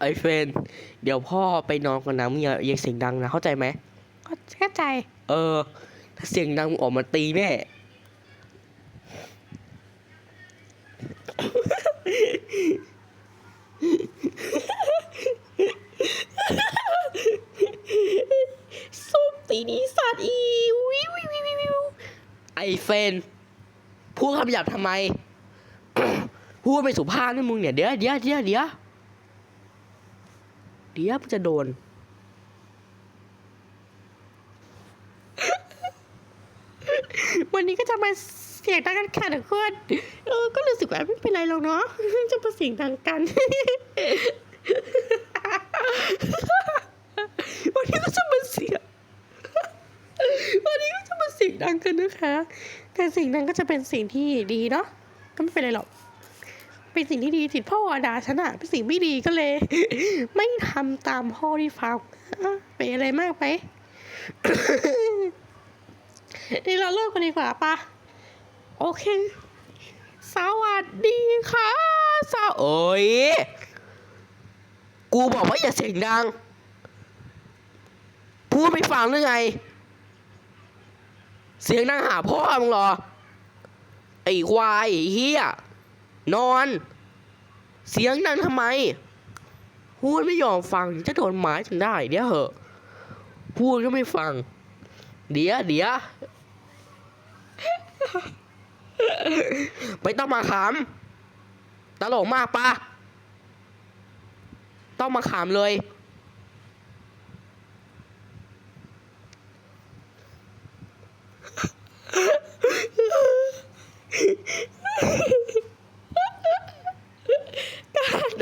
ไอเฟน เดี๋ยวพ่อไปนอนก่อนนะมึงอย่าอย่าเสียงดังนะ เข้าใจไหมเข้าใจ เออ ถ้าเสียงดังมึงออกมาตีแน่ส้มตีนี้สัตว์อีวิววิววิววิวไอเฟน พูดคำหยาบทำไม พูดไม่สุภาพนี่มึงเนี่ย เดี๋ยวเดี๋ยวเดี๋ยวเดี๋ยว เดี๋ยวจะโดน วันนี้ก็จะมาเสียงดังกันค่ะทุกคนเออก็รู้สึกว่าไม่เป็นไรหรอกเนาะจะมาเสียงดังกันวันนี้ก็จะมาเสียงวันนี้ก็จะมาเสียงดังกันนะคะ แต่สิ่งนั้นก็จะเป็นสิ่งที่ดีเนาะก็ไม่เป็นไรหรอก เป็นสิ่งที่ดีจิตพ่อด่าฉันอะเป็นสิ่งไม่ดีก็เลย ไม่ทำตามพ่อที่ฟังเป็นอะไรมากไปนี่เราเลิกกันดีกว่าปะโอเค สวัสดีค่ะเศร้าเอ้ยกูบอกว่าอย่าเสียงดัง พูดไม่ฟังหรือไง เสียงดังหาพ่อมึงเหรอ ไอ้ควายไอ้เฮีย นอน เสียงดังทำไม พูดไม่ยอมฟังจะโดนหมายถึงได้ เดี๋ยวเหอะ พูดก็ไม่ฟัง เดี๋ยวเดี๋ยวไม่ต้องมาขำตลกมากปะต้องมาขำเลย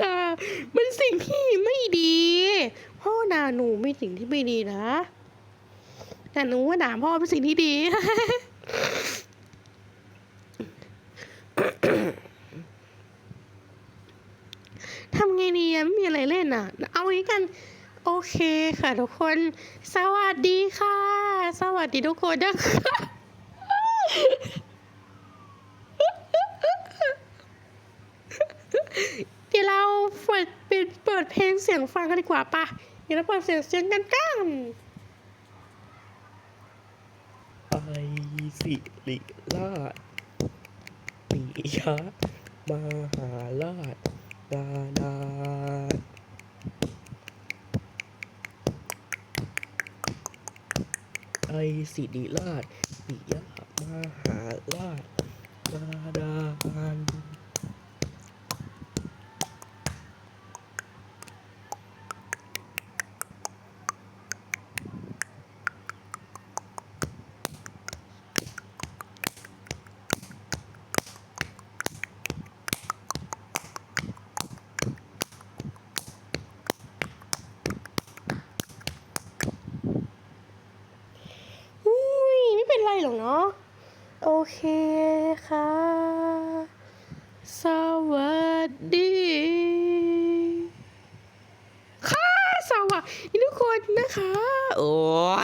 ด่าเป็นสิ่งที่ไม่ดี พ่อด่าหนูเป็น สิ่งที่ไม่ดีนะ แต่หนูว่าด่าพ่อเป็นสิ่งที่ดีทำไงดีอะไม่มีอะไรเล่นอะ เอางี้กัน โอเคค่ะทุกคน สวัสดีค่ะ สวัสดีทุกคนนะคะเดี๋ยวเราเปิดเป็นเปิดเพลงเสียงฟังกันดีกว่าป่ะ เดี๋ยวเราเปิดเสียงเสียงกันกันไอสิริราชปิยะมหาราชดานาไอสิริราชปิยะมหาราชดาดาน อุ้ยไม่เป็นไรหรอกเนาะโอเคค่ะ สวัสดี ค่ะสวัสดีทุกคนนะคะ โอ้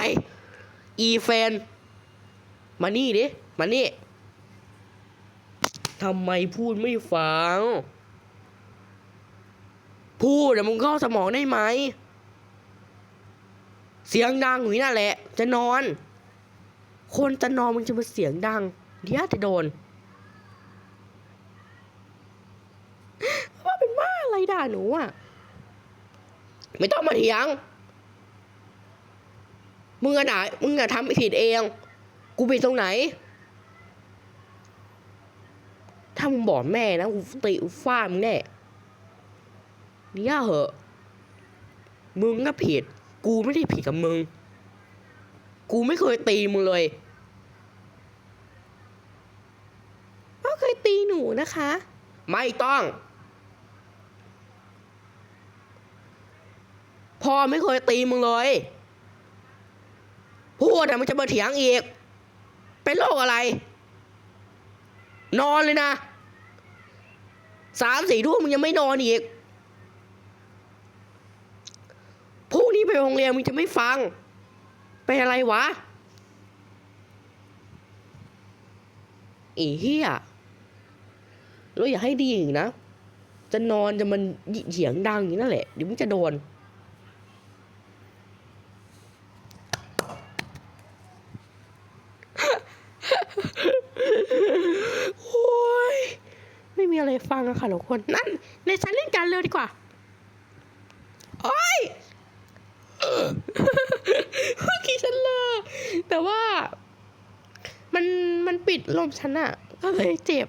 ย อี แฟน มานี่ดิ มานี่ทำไมพูดไม่ฟัง พูดแต่มึงเข้าสมองได้ไหม เสียงดังอยู่นั่นแหละ จะนอน คนจะนอนมึงจะมาเสียงดัง เดี๋ยวจะโดนว่าเป็นว่าอะไรด่าหนูอะ ไม่ต้องมาเถียง มึงอะไหนมึงอะทำผิดเอง กูผิดตรงไหน ถ้ามึงบอกแม่นะกูตีกูฟาดมึงแน่เนี่ยเหอะ มึงก็ผิด กูไม่ได้ผิดกับมึง กูไม่เคยตีมึงเลยพ่อเคยตีหนูนะคะ ไม่ต้อง พ่อไม่เคยตีมึงเลย พูดแต่มันจะมาเถียงอีก เป็นโรคอะไร นอนเลยนะสามสี่ทุ่มมึงยังไม่นอนอีกพรุ่งนี้ไปโรงเรียนมึงจะไม่ฟัง เป็นอะไรวะอีเหี้ยแล้วอย่าให้ดีอีกนะ จะนอนจะมันเถียงดังอย่างนั่นแหละเดี๋ยวมึงจะโดน โอ้ย ไม่มีอะไรฟังค่ะทุกคนนั่นในชั้นเล่นการเลยดีกว่าโอ้ยเมื่อกี้ฉันเลอแต่ว่า มันมันปิดลมฉันอะก็เลยเจ็บ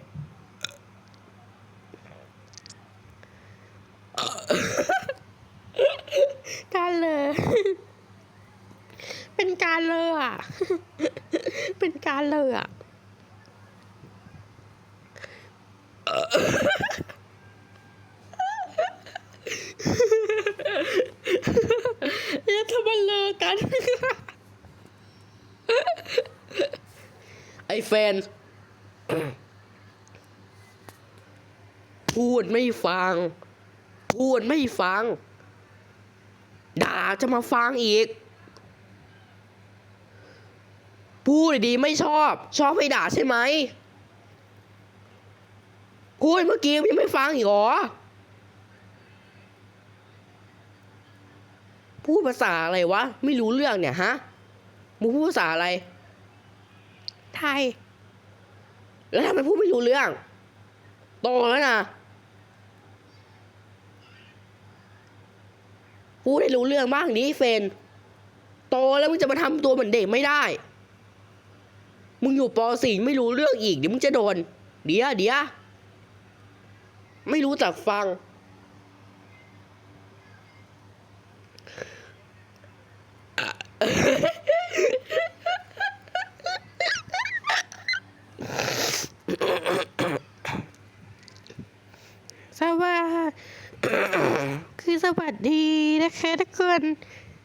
การเลยเป็นการเลยอะเป็นการเลยอะ แล้วทำไมเลอกัน ไอ้แฟน พูดไม่ฟัง พูดไม่ฟัง ด่าจะมาฟังอีก พูดดีไม่ชอบ ชอบให้ด่าใช่ไหม พูดเมื่อกี้ยังไม่ฟังอีกเหรอ พูดภาษาอะไรวะ ไม่รู้เรื่องเนี่ยฮะมึงพูดภาษาอะไร ไทย แล้วทำไมพูดไม่รู้เรื่อง โตแล้วนะ พูดให้รู้เรื่องบ้างดิเฟน โตแล้วมึงจะมาทำตัวเหมือนเด็กไม่ได้ มึงอยู่ป .4 ไม่รู้เรื่องอีกเดี๋ยวมึงจะโดน เดี๋ยวเดี๋ยว ไม่รู้จักฟัง สวัสดีคือสวัสดีนะคะทุกคน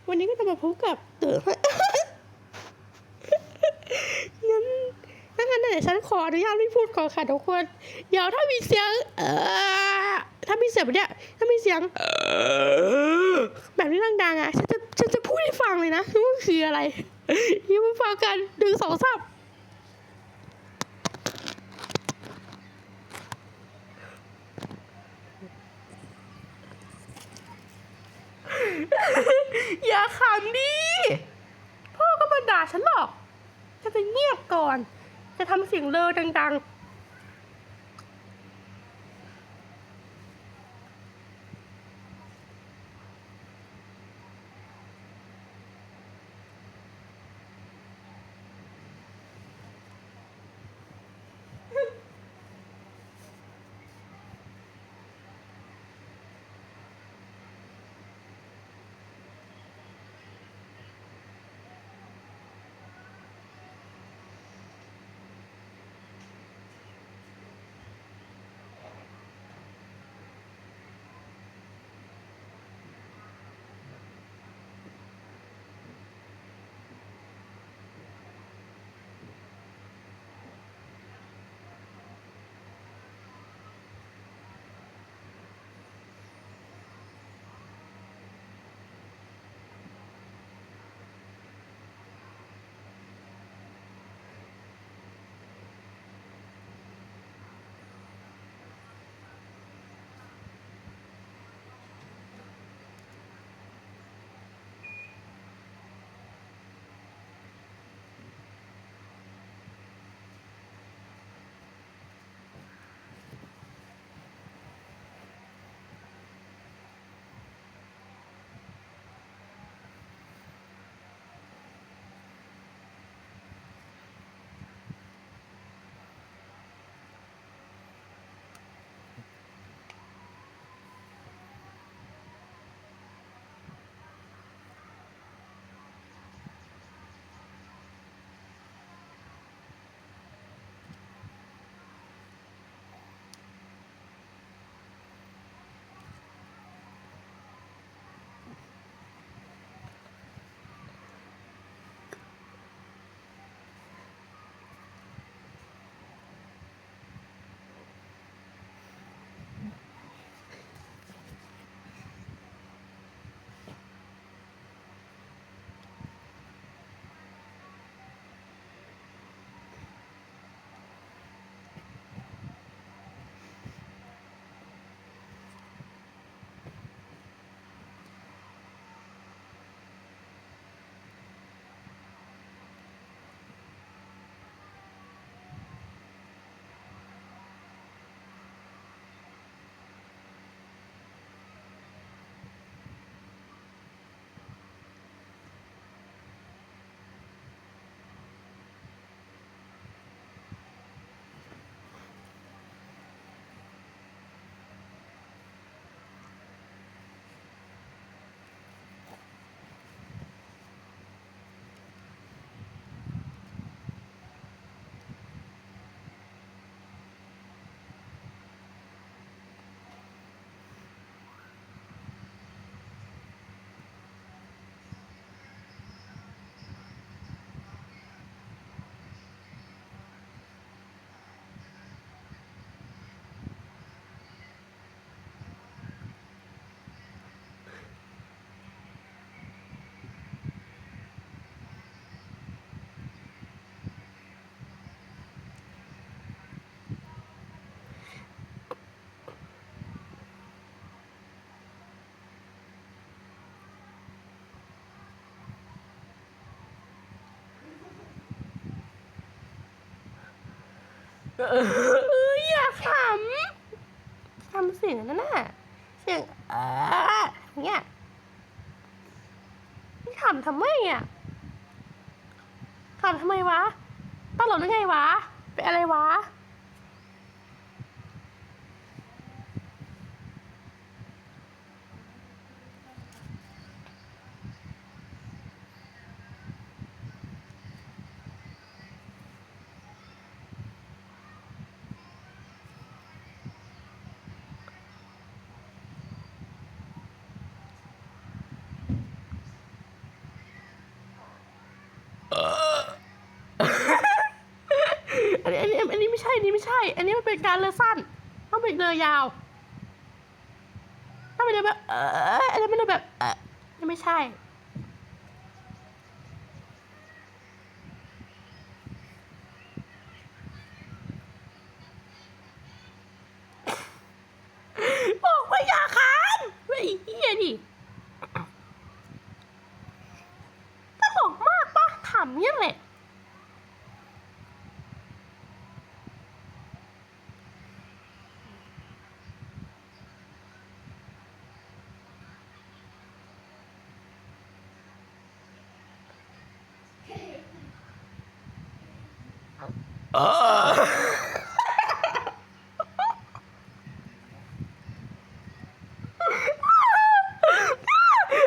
วันนี้ก็จะมาพบกับเต๋อ งั้นถ้างั้นเดี๋ยวฉัน ขออนุญาตไม่พูดก่อนค่ะทุกคน เดี๋ยวถ้ามีเสียง เออถ้ามีเสียงแบบเนี้ยถ้ามีเสียงแบบนี้ดังๆอะฉันจะฉันจะพูดให้ฟังเลยนะว่าคืออะไรยังมฟังกันหนึ่งสองสามอย่าขำดิ พ่อก็มาด่าฉันหรอกจะจะเงียบก่อน จะทำเสียงเลอดัง เอออย่าขำทำเสียงนั่นน่ะเสียงเออเงี้ยนี่ขำทำไมอะขำทำไมวะตลกได้ไงวะ เป็นอะไรวะ อันนี้อันนี้อันนี้ไม่ ใช่ อันนี้มันเป็นการเรือสั้น ต้องเป็นเรือยาวถ้าเป็นเรือแบบ เอออันนี้เป็นเรือแบบ เออไม่ใช่ บอกว่าอย่าค้านไอ้เหี้ยดิตลกมากปะขำเนี่ยแหละ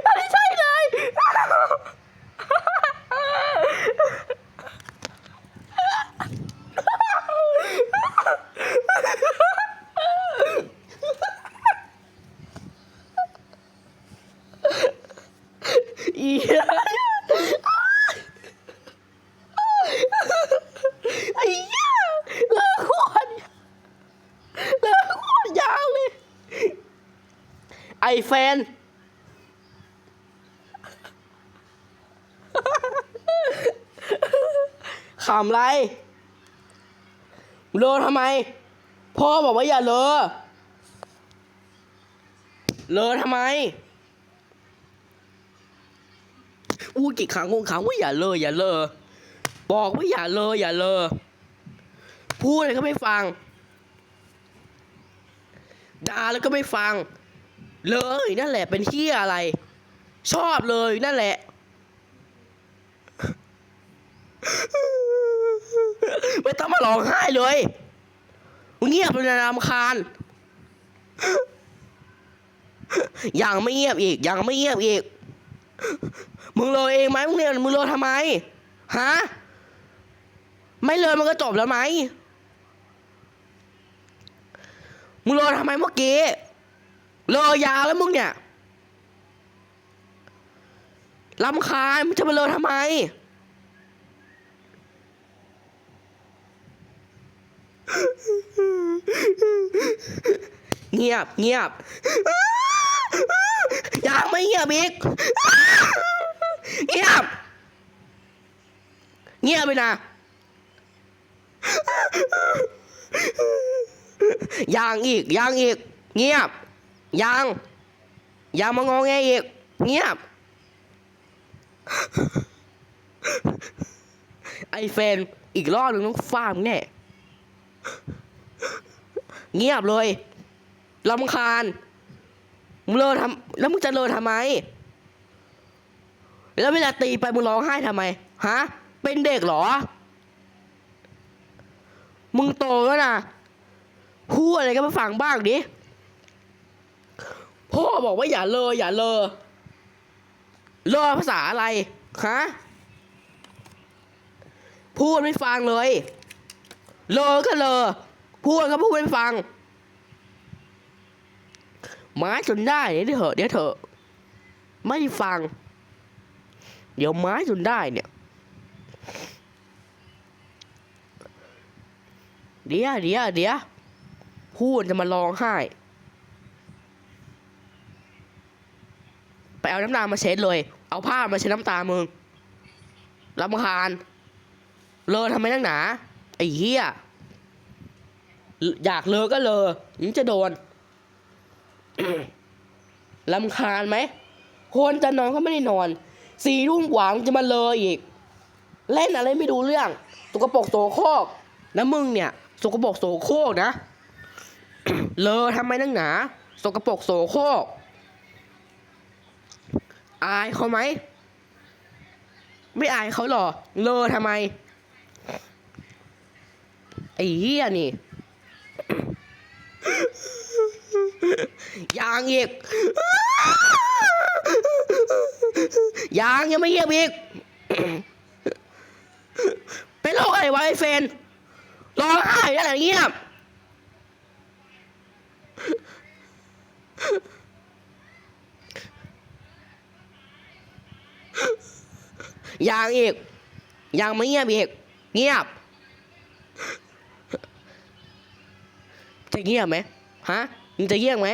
อันนี้ใช่เลย อีไอ้เหี้ยเลิกโคตรเลิกโคตรยาวเลย ไอแฟน ขำไรเลอทำไม พ่อบอกว่าอย่าเลอเลอทำไมอู้กี่ครั้งคงครั้งว่าอย่าเลออย่าเลอบอกว่าอย่าเลออย่าเลอพูดอะไรก็ไม่ฟังด่าแล้วก็ไม่ฟัง เลยนั่นแหละเป็นที่อะไร ชอบเลยนั่นแหละ ไม่ต้องมาร้องไห้เลยเงียบเลยนะรำคาญยังไม่เงียบอีก ยังไม่เงียบอีก มึงเลยเองไหมมึงเนี่ยมึงเลยทำไมฮะไม่เลยมันก็จบแล้วไหมมึงเลยทำไมเมื่อกี้เลยาวแล้วมึงเนี่ยลำคาญมึงจะมาเลยทำไม เงียบเงียบยังไม่เงียบอีกเงียบ เงียบไปนะยังอีกยังอีก เงียบยังยังมางอแงอีก เงียบ ไอเฟนอีกรอบหนึ่งต้องฟาดมึงแน่ เงียบเลยลำคาญมึงเลอทำแล้วมึงจะเลอทำไม แล้วเวลาตีไปมึงร้องไห้ทำไมฮะเป็นเด็กเหรอ มึงโตแล้วนะพูดอะไรก็มาฟังบ้างดิพ่อบอกว่าอย่าเลออย่าเลอเลอภาษาอะไรฮะพูดไม่ฟังเลย เลอก็เลอพูดก็พูดไม่ฟังไม้จนได้เดี๋ยวเถอะเดี๋ยวเถอะไม่ฟัง เดี๋ยวไม้จนได้เนี่ย เดี๋ยวเดี๋ยวเดี๋ยวพูดจะมาร้องไห้ ไปเอาน้ำตามาเช็ดเลย เอาผ้ามาเช็ดน้ำตามึงรำคาญเลอทำไมนักหนา ไอ้เหี้ย อยากเลอก็เลอยังจะโดนลำคาญไหม คนจะนอนก็ไม่ได้นอน สี่ทุ่มกว่ามึงจะมาเลออีก เล่นอะไรไม่ดูเรื่องตุกปรกตัวโคอกแล้วมึงเนี่ยสกปรกโสโครกนะ เลอทำไมนักหนาสกปรกโสโครกอายเขาไหม ไม่อายเขาหรอ เลอทำไม ไอ้เหี้ยนี่ยังอีกยังยังไม่เงียบอีกเป็นโรคอะไรวะไอ้เฟนร้องไห้อะไรเงียบยังอีกยังไม่เงียบอีก เงียบ จะเงียบไหมฮะมึงจะเงียบไหม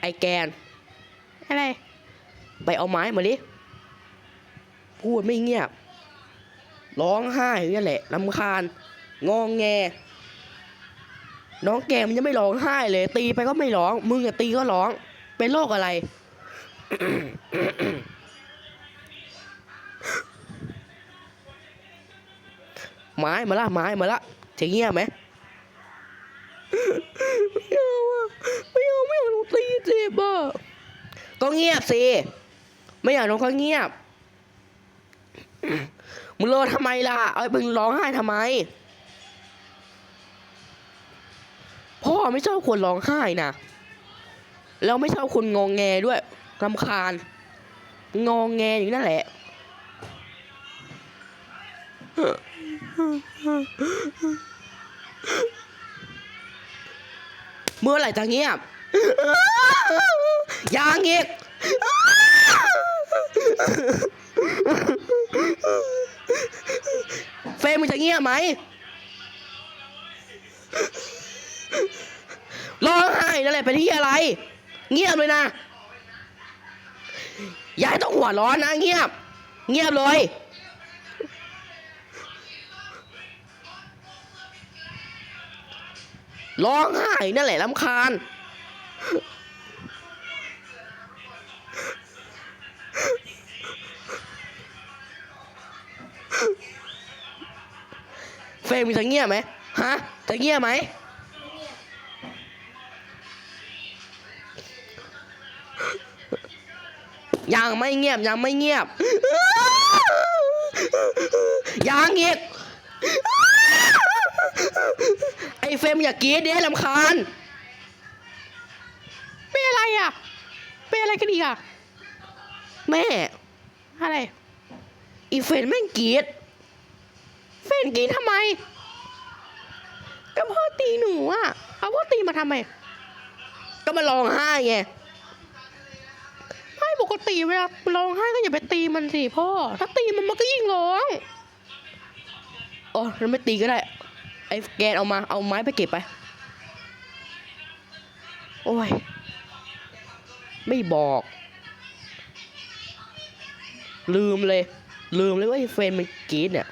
ไอแกน อะไร ไปเอาไม้มาดิพูดไม่เงียบ ร้องไห้อยู่นั่นแหละลำคาญ งองแง น้องแกมันยังไม่ร้องไห้เลย ตีไปก็ไม่ร้อง มึงอะตีก็ร้อง เป็นโรคอะไร ไม้มาละไม้มาละ จะเงียบไหมไม่เอาอะไม่เอาไม่เอาหนูตีเจ็บอะก็เงียบสิไม่อยากน้องก็เงียบมึงรอทำไมล่ะเอามึงร้องไห้ทำไม พ่อไม่ชอบคนร้องไห้นะแล้วไม่ชอบคนงองแงด้วยรำคาญ งองแงอย่างนั่นแหละ เมื่อไหร่จะเงียบยังอีกเฟมมึงจะเงียบไหมร้องไห้นั่นแหละเป็นที่อะไร เงียบเลยนะ อย่าให้ต้องหัวร้อนนะ เงียบ เงียบเลย ร้องไห้นั่นแหละลำคาญ เฟรมมึงจะเงียบไหมฮะจะเงียบไหมยังไม่เงียบ ยังไม่เงียบ ยังอีกไอ้เฟรมอย่ากรีดเด้ลำคาญเป็นอะไรอะเป็นอะไรกันอีกอะแม่ อะไร อีเฟรมแม่งกรีดเฟนกินทำไมก็พ่อตีหนูอะเอาพ่อตีมาทำไม ก็มาร้องไห้ไงไม่ปกติเวลาร้องไห้ก็อย่าไปตีมันสิพ่อ ถ้าตีมันมันก็ยิ่งร้องโอ้เราไม่ตีก็ได้ ไอ้แกนเอามาเอาไม้ไปเก็บไป โอ้ย ไม่บอก ลืมเลย ลืมเลยว่าไอ้เฟรนมันกรีดเนี่ย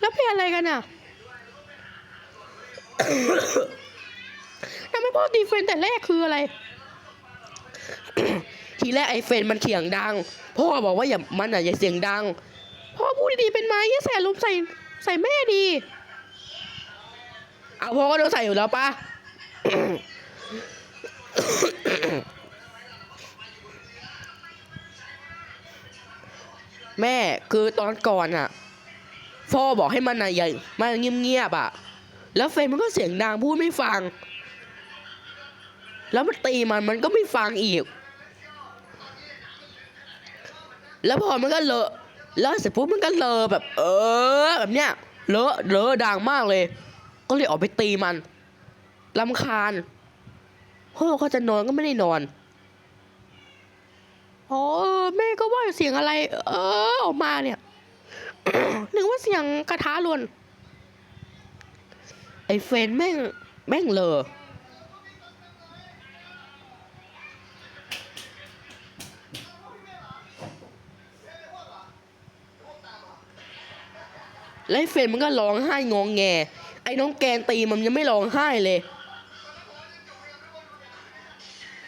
แล้วเป็นอะไรกันอะทำไมพ่อตีเฟนแต่แรกคืออะไร ทีแรกไอ้เฟนมันเถียงดัง พ่อบอกว่าอย่ามันอะอย่าเสียงดัง พ่อพูดดีๆเป็นไหมอย่าใส่ลมใส่ใส่แม่ดี เอาพ่อก็ต้องใส่อยู่แล้วปะแม่คือตอนก่อนอะพ่อบอกให้มันอะอย่ามันเงียบๆอะ แล้วเฟนมันก็เสียงดังพูดไม่ฟัง แล้วมันตีมันมันก็ไม่ฟังอีก แล้วพอมันก็เลอะ แล้วเสร็จปุ๊บมันก็เลอแบบ เออ แบบเนี้ยเลอะเลอะดังมากเลย ก็เลยออกไปตีมันลำคาญพ่อเขาจะนอนก็ไม่ได้นอนอ๋อเออแม่ก็ว่าเสียงอะไร เออ ออกมาเนี่ยนึกว่าเสียงกระทะล่นไอ้เฟนแม่ง แม่งเลอ แล้วไอ้เฟรนมันก็ร้องไห้งองแง ไอ้น้องแกนตีมันยังไม่ร้องไห้เลย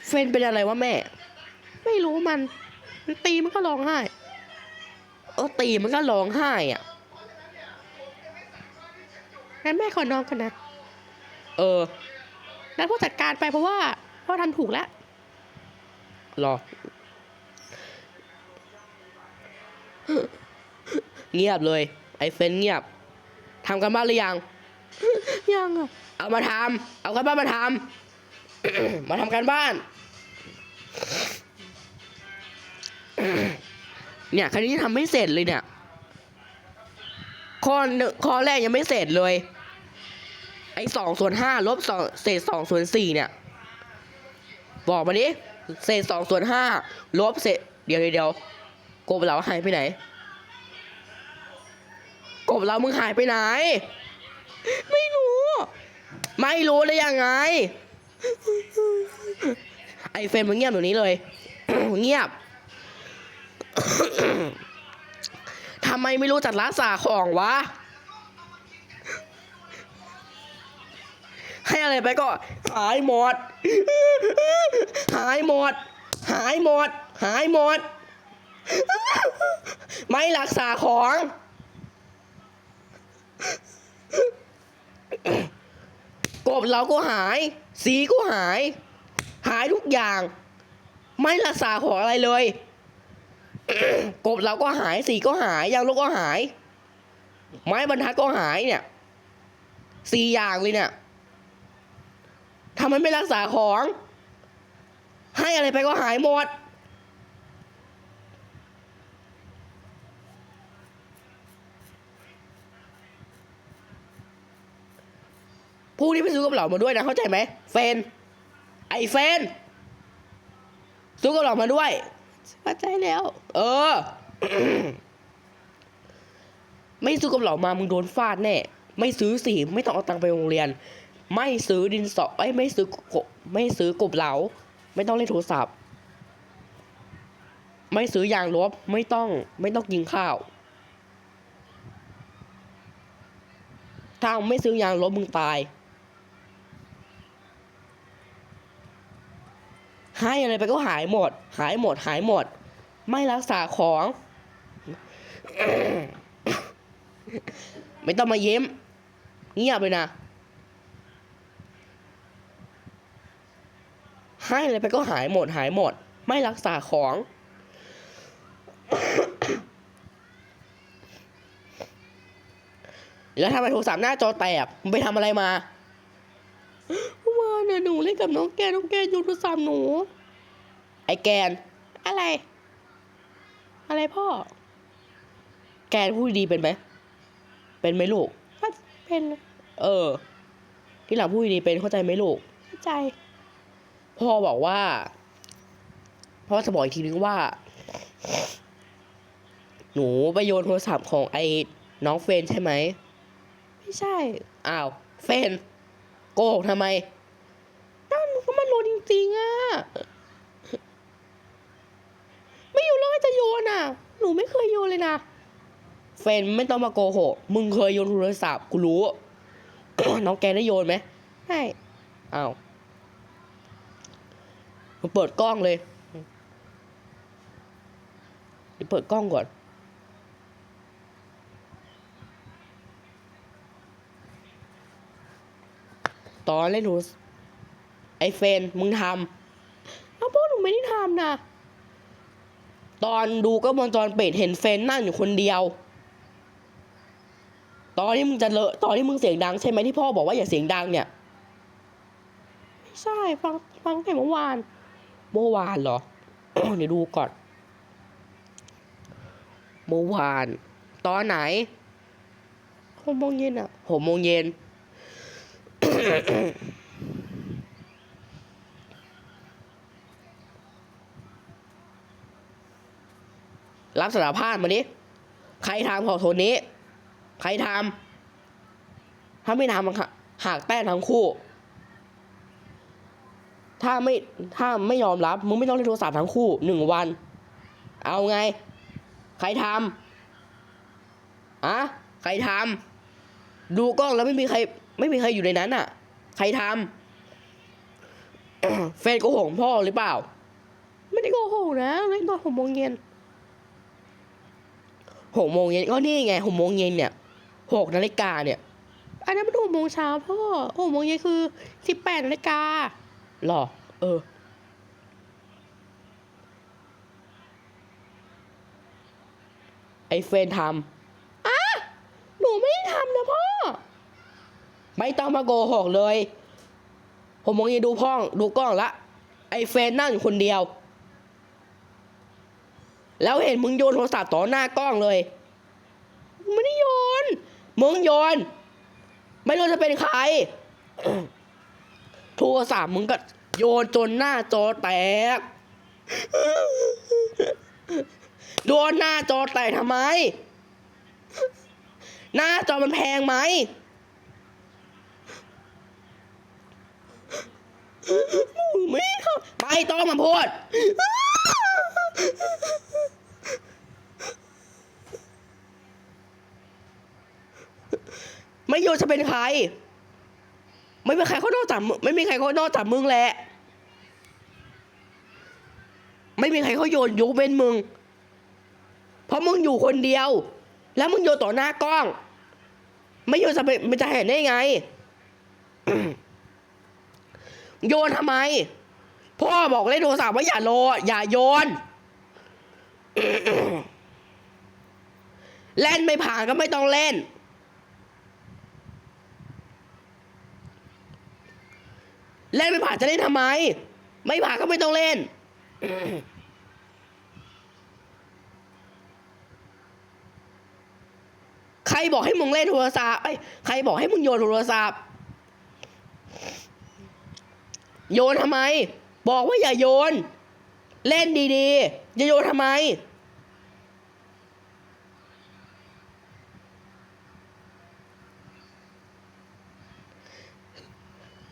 เฟรนเป็นอะไรวะแม่ ไม่รู้มัน มันตีมันก็ร้องไห้เก็ตีมันก็ร้องไห้อะงั้นแม่ขอนอนก่อนนะ เออแล้วพ่อจัดการไปเพราะว่าพ่อทำถูกแล้ว รอ เงียบเลย ไอ้เฟนเงียบทำกันบ้านหรือยัง ยังอะ เอามาทำเอากันบ้านมาทำมาทำกันบ้าน เนี่ยครั้นี้ทำไม่เสร็จเลยเนี่ย ข้อหนึ่งข้อแรกยังไม่เสร็จเลย ไอ้สองส่วนห้าลบสองเศษสองส่วนสี่เนี่ย บอกมาดิเศษสองส่วนห้าลบเศษเดี๋ยวเดี๋ยวเดี๋ยวกบเราหายไปไหน กบเรามึงหายไปไหน ไม่รู้ ไม่รู้ได้ยังไง ไอเฟรมมึงเงียบแบบนี้เลย เงียบทำไมไม่รู้จัดรักษาของวะ ให้อะไรไปก็ หายหมด หายหมด หายหมด หายหมด ไม่รักษาของ กบเราก็หาย สีก็หาย หายทุกอย่าง ไม่รักษาของอะไรเลย กบเราก็หาย สีก็หาย ยางลบก็หาย ไม้บรรทัดก็หายเนี่ยสี่อย่างเลยเนี่ยทำไมไม่รักษาของ ให้อะไรไปก็หายหมด พรุ่งนี้ไปซื้อกับเหล่ามาด้วยนะเข้าใจไหมเฟน ไอเฟนซื้อกับเหล่ามาด้วยเข้าใจแล้ว เออ ไม่ซื้อกับเหล่ามามึงโดนฟาดแน่ไม่ซื้อสิไม่ต้องเอาตังค์ไปโรงเรียน ไม่ซื้อดินสอไอ้ไม่ซื้อกบไม่ซื้อกบเหลา ไม่ต้องเล่นโทรศัพท์ ไม่ซื้อยางลบไม่ต้อง ไม่ต้องกินข้าวถ้าไม่ซื้อยางลบมึงตาย ให้อะไรไปก็หายหมด หายหมด หายหมด ไม่รักษาของ ไม่ต้องมาเย้มเงียบเลยนะ ให้อะไรไปก็หายหมด หายหมด ไม่รักษาของ แล้วทำไมโทรศัพท์หน้าจอแตกไปทำอะไรมา เมื่อวานน่ะหนูเล่นกับน้องแกน้องแกอยู่โทรศัพท์หนู ไอ้แกน อะไร อะไรพ่อ แกนพูดดีเป็นไหม เป็นไหมลูกก็เป็น เออ ที่หลังพูดดีเป็นเข้าใจไหมลูก เข้าใจ พ่อบอกว่า พ่อจะบอกอีกทีนึงว่า หนูไปโยนโทรศัพท์ของไอ้น้องเฟรนใช่ไหม ไม่ใช่ อ้าว เฟรนโกหกทำไมนั่นก็มันโล จริงๆอะไม่อยู่แล้วจะโยนอะหนูไม่เคยโยนเลยนะเฟรนไม่ต้องมาโกหกมึงเคยโยนโทรศัพท์กูรู้ น้องแกนได้โยนไหมใช่อ้าวมึงเปิดกล้องเลยเดี๋ยวเปิดกล้องก่อน ตอนเล่นโทรศ ไอเฟนมึงทเอาพ่อหนูไม่ได้ทำนะำตอนดูก็วงจรปิดเห็นเฟนนั่งอยู่คนเดียว ตอนที่มึงจะเลอะตอนที่มึงเสียงดังใช่ไหมที่พ่อบอกว่าอย่าเสียงดังเนี่ยไม่ใช่ฟังฟังแต่เมื่อวาน เมื่อวานเหรอเดี๋ยวดูก่อน เมื่อวาน ตอนไหนหกโมงเย็นอะหกโมงเย็น รับสารภาพมาดิใครทำของโทนนี้ ใครทำถ้าไม่ทำมันหากแต้มทั้งคู่ ถ้าไม่ถ้าไม่ยอมรับมึงไม่ต้องเล่นโทรศัพท์ทั้งคู่หนึ่งวัน เอาไง ใครทำอะใครทำดูกล้องแล้วไม่มีใคร ไม่มีใครอยู่ในนั้นอะใครทำเฟนโกหกพ่อหรือเปล่า ไม่ได้โกหกนะเล่นตอนหกโมงเย็น หกโมงเย็นก็นี่ไงหกโมงเย็นเนี่ยหกนาฬิกาเนี่ย อันนั้นมันหกโมงเช้าพ่อหกโมงเย็นคือสิบแปดนาฬิกาหรอ เออ ไอเฟนทหนูไม่ได้ทำนะพ่อ ไม่ต้องมาโกหกเลย ผมมองยังดูพ่อง ดูกล้องละ ไอเฟนนั่งอยู่คนเดียว แล้วเห็นมึงโยนโทรศัพท์ต่อหน้ากล้องเลยไม่ได้โยนมึงโยน ไม่รู้จะเป็นใคร โทรศัพท์มึงก็โยนจนหน้าจอแตกโดนหน้าจอแตกทำไม หน้าจอมันแพงไหมไม่ต้องไม่ต้องมาพูด ไม่โยจะเป็นใคร ไม่มีใครเขานอกจากมึงไม่มีใครเขานอกจากมึงแหละ ไม่มีใครเขาโยนยกเป็นมึง เพราะมึงอยู่คนเดียว แล้วมึงโยนต่อหน้ากล้อง ไม่โยจะเป็นมันจะเห็นได้ไง โยนทำไม พ่อบอกเล่นโทรศัพท์ว่าอย่าโลอย่าโยน เล่นไม่ผ่านก็ไม่ต้องเล่น เล่นไม่ผ่านจะเล่นทำไม ไม่ผ่านก็ไม่ต้องเล่น ใครบอกให้มึงเล่นโทรศัพท์ไอ้ยใครบอกให้มึงโยนโทรศัพท์ โยนทำไม บอกว่าอย่าโยน เล่นดีๆจะโยนทำไม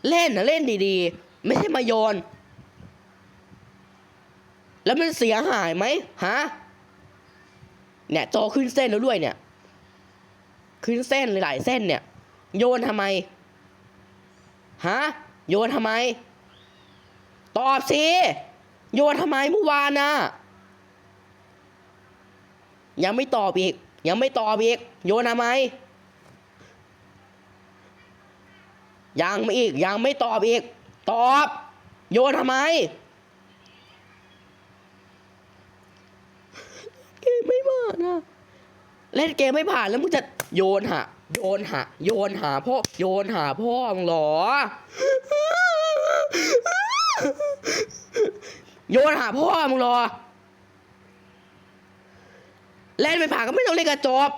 เล่นนะเล่นดีๆ ไม่ใช่มาโยน แล้วมันเสียหายไหมฮะ เนี่ยจอขึ้นเส้นแล้วด้วยเนี่ย ขึ้นเส้นหลายเส้นเนี่ย โยนทำไม ฮะ โยนทำไม ตอบสิ โยนทำไมเมื่อวานน่ะยังไม่ตอบอีก ยังไม่ตอบอีก โยนทำไมยังไม่อีก ยังไม่ตอบอีก ตอบ โยนทำไมเกมไม่ผ่านอะเล่นเกมไม่ผ่านแล้วมึงจะโยนหาโยนหาโยนหาพ่อโยนหาพ่อมึงหรอ โยนหาพ่อมึงรอ เล่นไม่ผ่านก็ไม่ต้องเล่นกระจบ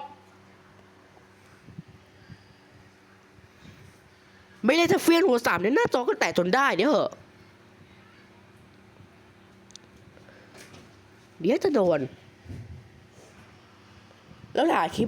ไม่ได้จะเฟี้ยนโทรศัพท์เนี่ยหน้าจอก็แตกจนได้เดี๋ยเหอะ เดี๋ยวจะโดน แล้วถ่ายคลิป